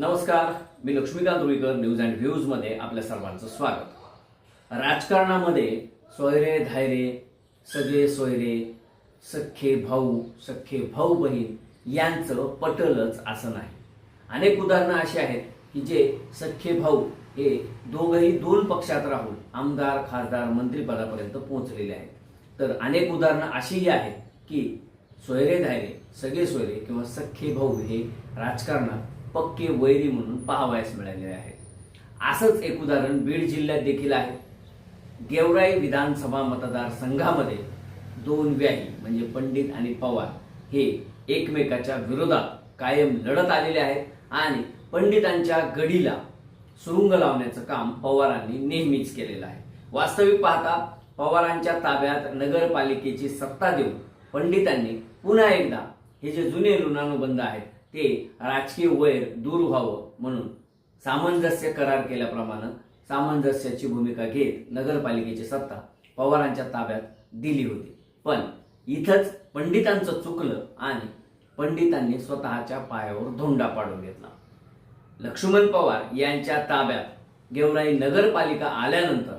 नमस्कार मी Laxmikant Ruikar news and व्ह्यूजमध्ये आपल्या सर्वांचं स्वागत. राजकारणामध्ये सोयरे धायरे सगळे सोयरे सख्खे भाऊ सख्खे भाऊ बहीण यांचं पटलच असं नाही. अनेक उदाहरणं अशी आहेत की जे सख्खे भाऊ हे दोघंही दोन पक्षात राहून आमदार खासदार मंत्रीपदापर्यंत पोहोचलेले आहेत. तर अनेक उदाहरणं अशीही आहेत की सोयरे धायरे सगळे सोयरे किंवा सख्खे भाऊ हे राजकारणात पक्के वैरी म्हणून पाहावयास मिळालेले आहे. असंच एक उदाहरण बीड जिल्ह्यात देखील आहे. गेवराई विधानसभा मतदारसंघामध्ये दोन व्याही म्हणजे पंडित आणि पवार हे एकमेकाच्या विरोधात कायम लढत आलेले आहेत आणि पंडितांच्या गडीला सुरुंग लावण्याचं काम पवारांनी नेहमीच केलेलं आहे. वास्तविक पाहता पवारांच्या ताब्यात नगरपालिकेची सत्ता देऊन पंडितांनी पुन्हा एकदा हे जे जुने ऋणानुबंध आहेत ते राजकीय वैर दूर व्हावं म्हणून सामंजस्य करार केल्याप्रमाणे सामंजस्याची भूमिका घेत नगरपालिकेची सत्ता पवारांच्या ताब्यात दिली होती. पण इथंच पंडितांचं चुकलं आणि पंडितांनी स्वतःच्या पायावर धोंडा पाडून घेतला. लक्ष्मण पवार यांच्या ताब्यात गेवराई नगरपालिका आल्यानंतर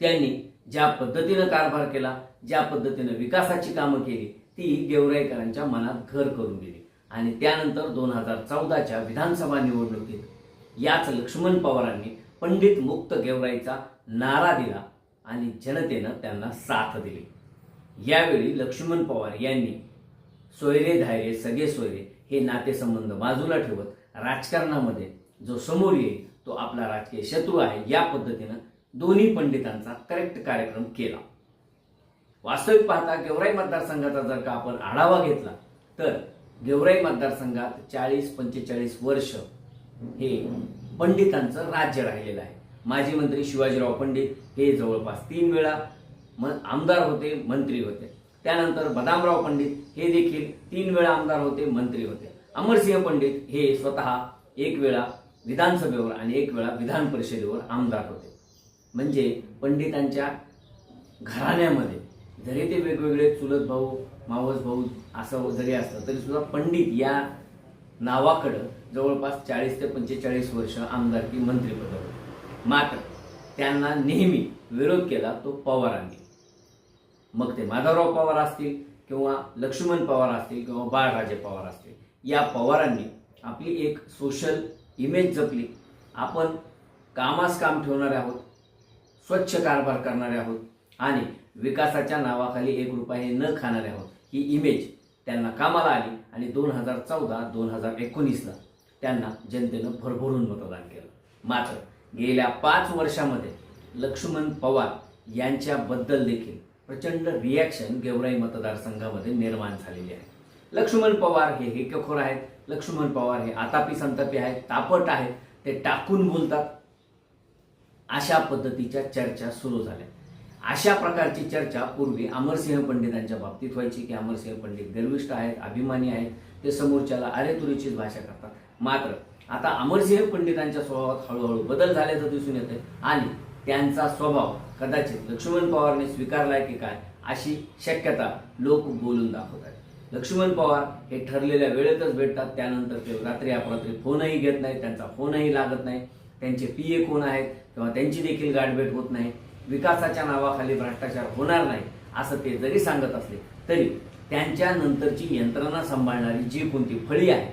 त्यांनी ज्या पद्धतीनं कारभार केला ज्या पद्धतीनं विकासाची कामं केली ती गेवराईकरांच्या मनात घर करून गेली. आणि त्यानंतर दोन हजार चौदाच्या विधानसभा निवडणुकीत याच लक्ष्मण पवारांनी पंडित मुक्त गेवराईचा नारा दिला आणि जनतेनं त्यांना साथ दिली. यावेळी लक्ष्मण पवार यांनी सोयरे धायरे सगळे सोयरे हे नातेसंबंध बाजूला ठेवत राजकारणामध्ये जो समोर येईल तो आपला राजकीय शत्रू आहे या पद्धतीनं दोन्ही पंडितांचा करेक्ट कार्यक्रम केला. वास्तविक पाहता गेवराई मतदारसंघाचा जर का आपण आढावा घेतला तर गेवराई मतदारसंघात चाळीस पंचेचाळीस वर्ष हे पंडितांचं राज्य राहिलेलं आहे. माजी मंत्री शिवाजीराव पंडित हे जवळपास तीन वेळा आमदार होते मंत्री होते. त्यानंतर बदामराव पंडित हे देखील तीन वेळा आमदार होते मंत्री होते. अमरसिंह पंडित हे स्वतः एक वेळा विधानसभेवर आणि एक वेळा विधान परिषदेवर आमदार होते. म्हणजे पंडितांच्या घराण्यामध्ये जरी ते वेगवेगळे चुलत भाऊ मावस भाऊ असं जरी असलं तरी सुद्धा पंडित या नावाकडं जवळपास चाळीस ते पंचेचाळीस वर्ष आमदारकी मंत्रिपद होते. मात्र त्यांना नेहमी विरोध केला तो पवारांनी. मग ते माधवराव पवार असतील किंवा लक्ष्मण पवार असतील किंवा बाळराजे पवार असतील या पवारांनी आपली एक सोशल इमेज जपली. आपण कामास काम ठेवणारे आहोत स्वच्छ कारभार करणारे आहोत आणि विकासाच्या नावाखाली एक रुपये न खाणारे आहोत. ही इमेज त्यांना कामाला आली आणि दोन हजार चौदा दोन हजार एकोणीसला त्यांना जनतेनं भरभरून मतदान केलं. मात्र गेल्या पाच वर्षामध्ये लक्ष्मण पवार यांच्याबद्दल देखील प्रचंड रिॲक्शन गेवराई मतदारसंघामध्ये निर्माण झालेली आहे. लक्ष्मण पवार हे हेकेखोर आहेत. लक्ष्मण पवार हे आतापी संतापी आहेत तापट आहेत. ते टाकून बोलतात. अशा पद्धतीच्या चर्चा सुरू झाल्या. अशा प्रकारची चर्चा पूर्वी अमरसिंह पंडितांच्या बाबतीत व्हायची की अमरसिंह पंडित गर्विष्ठ आहेत अभिमानी आहेत ते समोरच्याला अरेतुरीचीच भाषा करतात. मात्र आता अमरसिंह पंडितांच्या स्वभावात हळूहळू बदल झाल्याचं दिसून येते आणि त्यांचा स्वभाव कदाचित लक्ष्मण पवारने स्वीकारलाय की काय अशी शक्यता लोक बोलून दाखवतात लक्ष्मण पवार हे ठरलेल्या वेळेतच भेटतात त्यानंतर ते रात्री अपरात्री फोनही घेत नाही त्यांचा फोनही लागत नाही त्यांचे पी ए कोण आहेत किंवा त्यांची देखील गाठभेट होत नाही. विकासाच्या नावाखाली भ्रष्टाचार होणार नाही असं ते जरी सांगत असले तरी त्यांच्या नंतरची यंत्रणा सांभाळणारी जी कोणती फळी आहे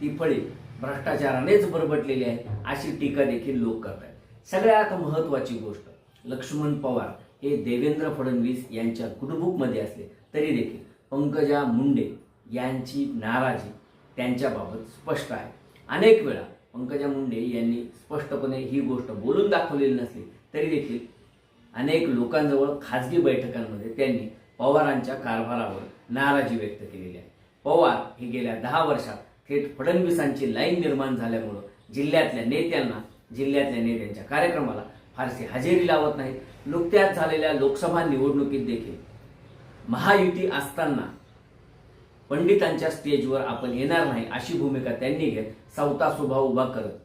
ती फळी भ्रष्टाचारानेच बरबटलेली आहे अशी टीका देखील लोक करत आहेत सगळ्यात महत्वाची गोष्ट लक्ष्मण पवार हे देवेंद्र फडणवीस यांच्या गुडबुकमध्ये असले तरी देखील पंकजा मुंडे यांची नाराजी त्यांच्याबाबत स्पष्ट आहे. अनेक वेळा पंकजा मुंडे यांनी स्पष्टपणे ही गोष्ट बोलून दाखवलेली नसली तरी देखील अनेक लोकांजवळ खाजगी बैठकांमध्ये त्यांनी पवारांच्या कारभारावर नाराजी व्यक्त केलेली आहे. पवार हे गेल्या दहा वर्षात थेट फडणवीसांची लाईन निर्माण झाल्यामुळं जिल्ह्यातल्या नेत्यांना जिल्ह्यातल्या नेत्यांच्या कार्यक्रमाला फारशी हजेरी लावत नाहीत. नुकत्याच झालेल्या लोकसभा निवडणुकीत देखील महायुती असताना पंडितांच्या स्टेजवर आपण येणार नाही अशी भूमिका त्यांनी घेत सवता स्वभाव उभा करत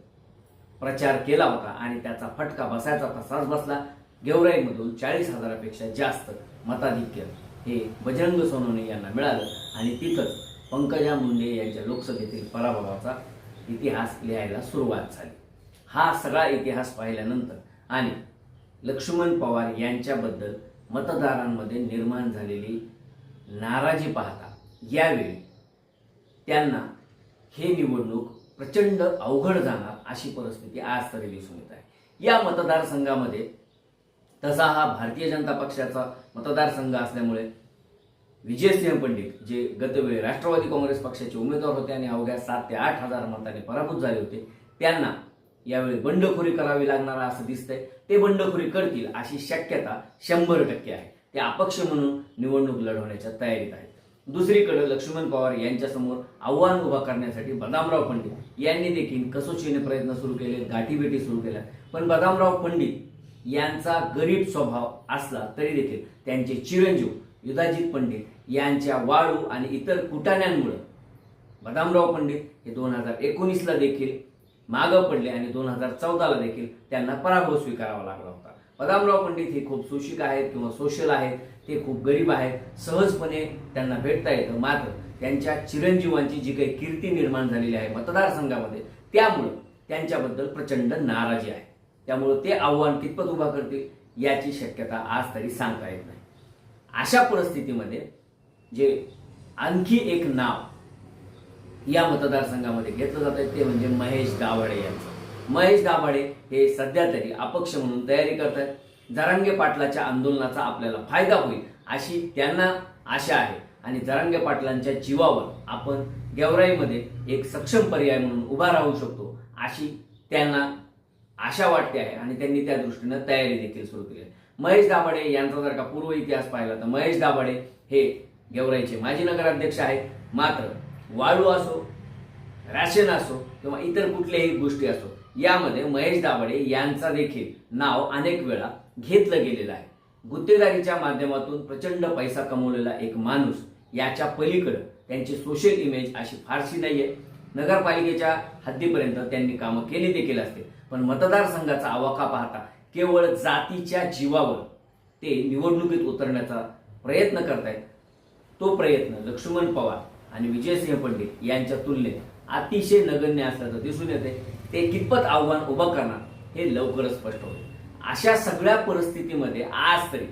प्रचार केला होता आणि त्याचा फटका बसायचा तसाच बसला. गेवराईमधून चाळीस हजारापेक्षा जास्त मताधिक्य हे बजरंग सोनवणे यांना मिळालं आणि तिथंच पंकजा मुंडे यांच्या लोकसभेतील पराभवाचा इतिहास लिहायला सुरुवात झाली. हा सगळा इतिहास पाहिल्यानंतर आणि लक्ष्मण पवार यांच्याबद्दल मतदारांमध्ये निर्माण झालेली नाराजी पाहता यावेळी त्यांना हे निवडणूक प्रचंड अवघड जाणार अशी परिस्थिती आज तरी दिसून येत आहे. या मतदारसंघामध्ये तसा हा भारतीय जनता पक्षाचा मतदारसंघ असल्यामुळे विजयसिंह पंडित जे गतवेळी राष्ट्रवादी काँग्रेस पक्षाचे उमेदवार होते आणि अवघ्या सात ते आठ हजार मताने पराभूत झाले होते त्यांना यावेळी बंडखोरी करावी लागणार असं दिसतंय. ते बंडखोरी करतील अशी शक्यता शंभर टक्के आहे. ते अपक्ष म्हणून निवडणूक लढवण्याच्या तयारीत आहेत. दुसरीकडे लक्ष्मण पवार यांच्यासमोर आव्हान उभा करण्यासाठी बदामराव पंडित यांनी देखील कसोशीने प्रयत्न सुरू केले गाठीभेटी सुरू केल्या पण बदामराव पंडित यांचा गरीब स्वभाव असला तरी देखील त्यांचे चिरंजीव युधाजित पंडित यांच्या वाळू आणि इतर कुटाण्यांमुळे बदामराव पंडित हे दोन हजार एकोणीसला देखील मागं पडले आणि दोन हजार चौदाला देखील त्यांना पराभव स्वीकारावा लागला होता. बदामराव पंडित हे खूप सुशिक आहेत किंवा सोशल आहेत ते खूप गरीब आहेत. सहजपणे त्यांना भेटता येतं मात्र त्यांच्या चिरंजीवांची जी काही कीर्ती निर्माण झालेली आहे मतदारसंघामध्ये त्यामुळं त्यांच्याबद्दल प्रचंड नाराजी आहे. त्यामुळं ते आव्हान कितपत उभा करतील याची शक्यता आज तरी सांगता येत नाही. अशा परिस्थितीमध्ये जे आणखी एक नाव या मतदारसंघामध्ये घेतलं जात आहे ते म्हणजे महेश दाभाडे यांचं. महेश दाभाडे हे सध्या तरी अपक्ष म्हणून तयारी करत आहेत. जरांगे पाटलाच्या आंदोलनाचा आपल्याला फायदा होईल अशी त्यांना आशा आहे. आणि जरांगे पाटलांच्या जीवावर आपण गेवराईमध्ये एक सक्षम पर्याय म्हणून उभा राहू शकतो अशी त्यांना आशा वाटते आहे आणि त्यांनी त्या दृष्टीनं तयारी देखील सुरू केली आहे. महेश दाभाडे यांचा जर का पूर्व इतिहास पाहिला तर महेश दाभाडे हे गेवराईचे माजी नगराध्यक्ष आहेत. मात्र वाळू असो राशन असो किंवा इतर कुठल्याही गोष्टी असो यामध्ये महेश दाभाडे यांचा देखील नाव अनेक वेळा घेतलं गेलेलं आहे. गुत्तेदारीच्या माध्यमातून प्रचंड पैसा कमवलेला एक माणूस याच्या पलीकडं त्यांची सोशल इमेज अशी फारशी नाहीये. नगरपालिकेच्या हद्दीपर्यंत त्यांनी कामं केली देखील असते पण मतदारसंघाचा आवाका पाहता केवळ जातीच्या जीवावर ते निवडणुकीत उतरण्याचा प्रयत्न करतायत. तो प्रयत्न लक्ष्मण पवार आणि विजयसिंह पंडित यांच्या तुलनेत अतिशय नगण्य असल्याचं दिसून येते ते कितपत आव्हान उभं करणार हे लवकरच स्पष्ट होईल. अशा सगळ्या परिस्थितीमध्ये आज तरी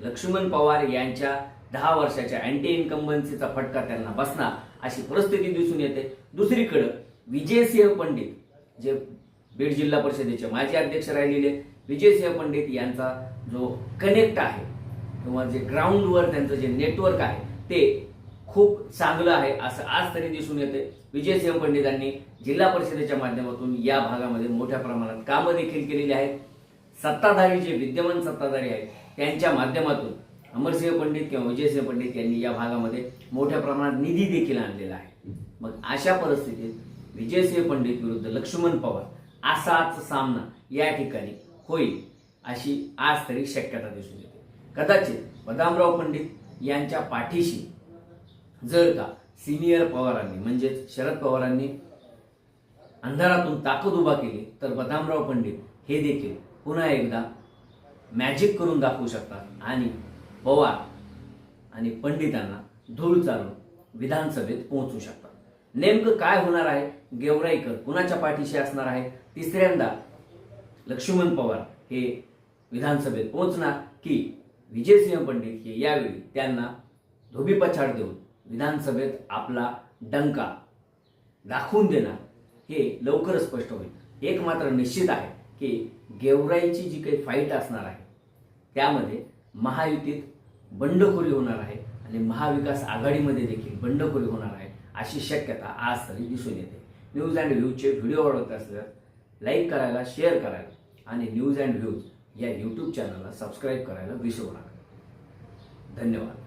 लक्ष्मण पवार यांच्या दहा वर्षाच्या अँटी इन्कम्बन्सीचा फटका त्यांना बसणार अशी परिस्थिती दिसून येते. दुसरीकडं विजयसिंह पंडित जे बीड जिल्हा परिषदेचे माजी अध्यक्ष राहिलेले विजयसिंह पंडित यांचा जो कनेक्ट आहे किंवा जे ग्राउंडवर त्यांचं जे नेटवर्क आहे ते खूप चांगलं आहे असं आज तरी दिसून येते विजयसिंह पंडितांनी जिल्हा परिषदेच्या माध्यमातून या भागामध्ये मोठ्या प्रमाणात कामं देखील केलेली आहेत. सत्ताधारी जे विद्यमान सत्ताधारी आहेत त्यांच्या माध्यमातून अमरसिंह पंडित किंवा विजयसिंह पंडित यांनी या भागामध्ये मोठ्या प्रमाणात निधी देखील आणलेला आहे. मग अशा परिस्थितीत विजयसिंह पंडित विरुद्ध लक्ष्मण पवार असाच सामना या ठिकाणी होईल अशी आज तरी शक्यता दिसून येते. कदाचित बदामराव पंडित यांच्या पाठीशी जर का सिनियर पवारांनी म्हणजेच शरद पवारांनी अंधारातून ताकद उभा केली तर बदामराव पंडित हे देखील पुन्हा एकदा मॅजिक करून दाखवू शकतात आणि पवार आणि पंडितांना धूळ चालून विधानसभेत पोहोचू शकतात. नेमकं काय होणार आहे? गेवराईकर कुणाच्या पाठीशी असणार आहे? तिसऱ्यांदा लक्ष्मण पवार हे विधानसभेत पोहोचणार की विजयसिंह पंडित हे यावेळी त्यांना धोबीपछाड देऊन विधानसभेत आपला डंका दाखवून देणार हे लवकरच स्पष्ट होईल. एक मात्र निश्चित आहे की गेवराईची जी काही फाईट असणार आहे त्यामध्ये महायुतीत बंडखोरी होणार आहे आणि महाविकास आघाडीमध्ये देखील बंडखोरी होणार आहे अशी शक्यता आज तरी दिसून येते. न्यूज अँड व्ह्यूचे व्हिडिओ आवडत असल्यास लाईक करायला शेअर करायला आणि न्यूज अँड व्ह्यूज या यूट्यूब चॅनलला सबस्क्राईब करायला विसरू नका. धन्यवाद.